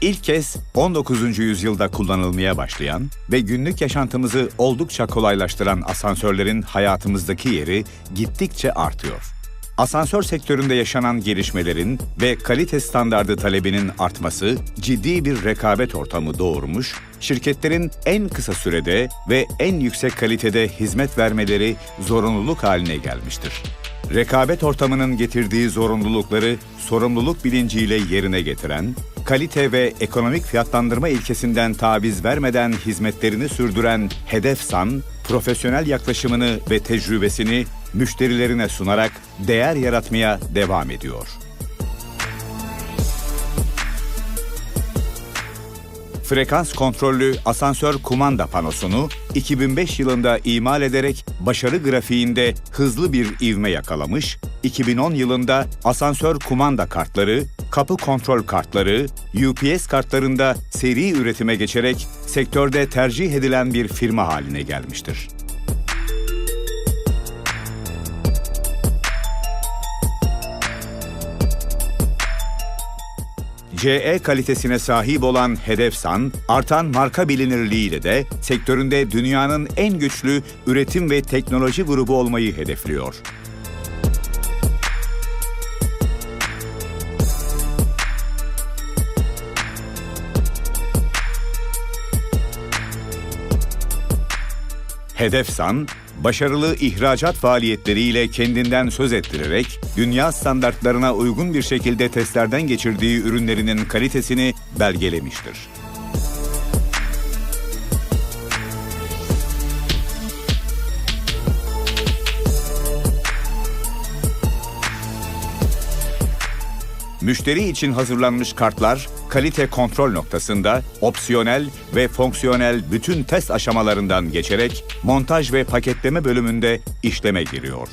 İlk kez 19. yüzyılda kullanılmaya başlayan ve günlük yaşantımızı oldukça kolaylaştıran asansörlerin hayatımızdaki yeri gittikçe artıyor. Asansör sektöründe yaşanan gelişmelerin ve kalite standardı talebinin artması ciddi bir rekabet ortamı doğurmuş, şirketlerin en kısa sürede ve en yüksek kalitede hizmet vermeleri zorunluluk haline gelmiştir. Rekabet ortamının getirdiği zorunlulukları sorumluluk bilinciyle yerine getiren, kalite ve ekonomik fiyatlandırma ilkesinden taviz vermeden hizmetlerini sürdüren Hedefsan, profesyonel yaklaşımını ve tecrübesini müşterilerine sunarak değer yaratmaya devam ediyor. Frekans kontrollü asansör kumanda panosunu 2005 yılında imal ederek başarı grafiğinde hızlı bir ivme yakalamış, 2010 yılında asansör kumanda kartları, kapı kontrol kartları, UPS kartlarında seri üretime geçerek sektörde tercih edilen bir firma haline gelmiştir. CE kalitesine sahip olan Hedefsan, artan marka bilinirliğiyle de sektöründe dünyanın en güçlü üretim ve teknoloji grubu olmayı hedefliyor. Hedefsan, başarılı ihracat faaliyetleriyle kendinden söz ettirerek dünya standartlarına uygun bir şekilde testlerden geçirdiği ürünlerinin kalitesini belgelemiştir. Müşteri için hazırlanmış kartlar kalite kontrol noktasında opsiyonel ve fonksiyonel bütün test aşamalarından geçerek montaj ve paketleme bölümünde işleme giriyor.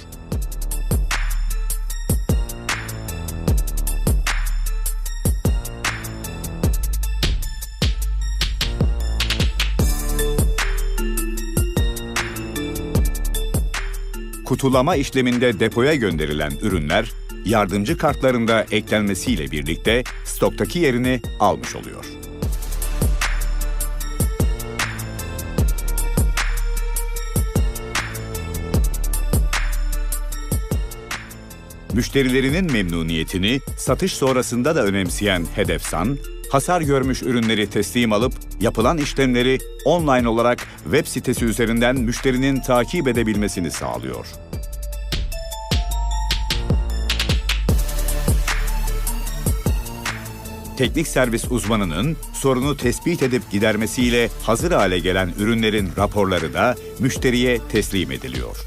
Kutulama işleminde depoya gönderilen ürünler yardımcı kartlarında eklenmesiyle birlikte stoktaki yerini almış oluyor. Müşterilerinin memnuniyetini satış sonrasında da önemseyen Hedefsan, hasar görmüş ürünleri teslim alıp yapılan işlemleri online olarak web sitesi üzerinden müşterinin takip edebilmesini sağlıyor. Teknik servis uzmanının sorunu tespit edip gidermesiyle hazır hale gelen ürünlerin raporları da müşteriye teslim ediliyor.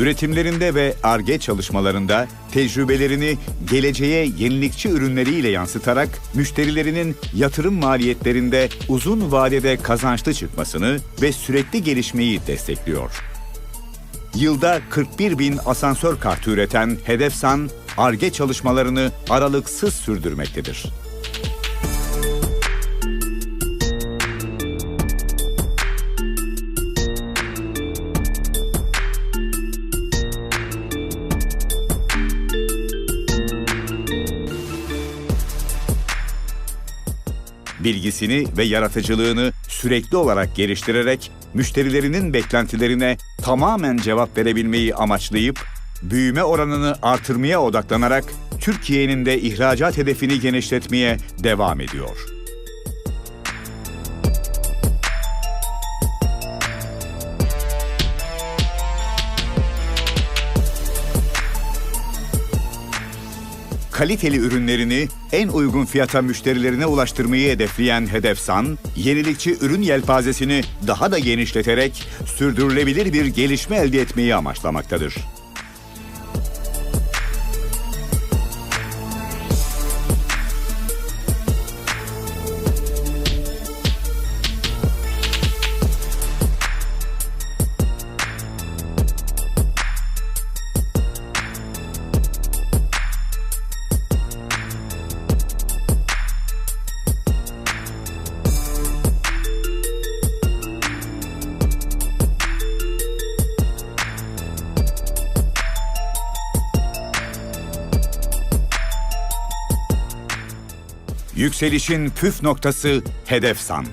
Üretimlerinde ve ARGE çalışmalarında tecrübelerini geleceğe yenilikçi ürünleriyle yansıtarak müşterilerinin yatırım maliyetlerinde uzun vadede kazançlı çıkmasını ve sürekli gelişmeyi destekliyor. Yılda 41 bin asansör kartı üreten Hedefsan, ARGE çalışmalarını aralıksız sürdürmektedir. bilgisini ve yaratıcılığını sürekli olarak geliştirerek müşterilerinin beklentilerine tamamen cevap verebilmeyi amaçlayıp büyüme oranını artırmaya odaklanarak Türkiye'nin de ihracat hedefini genişletmeye devam ediyor. Kaliteli ürünlerini en uygun fiyata müşterilerine ulaştırmayı hedefleyen Hedefsan, yenilikçi ürün yelpazesini daha da genişleterek sürdürülebilir bir gelişme elde etmeyi amaçlamaktadır. Yükselişin püf noktası hedef san.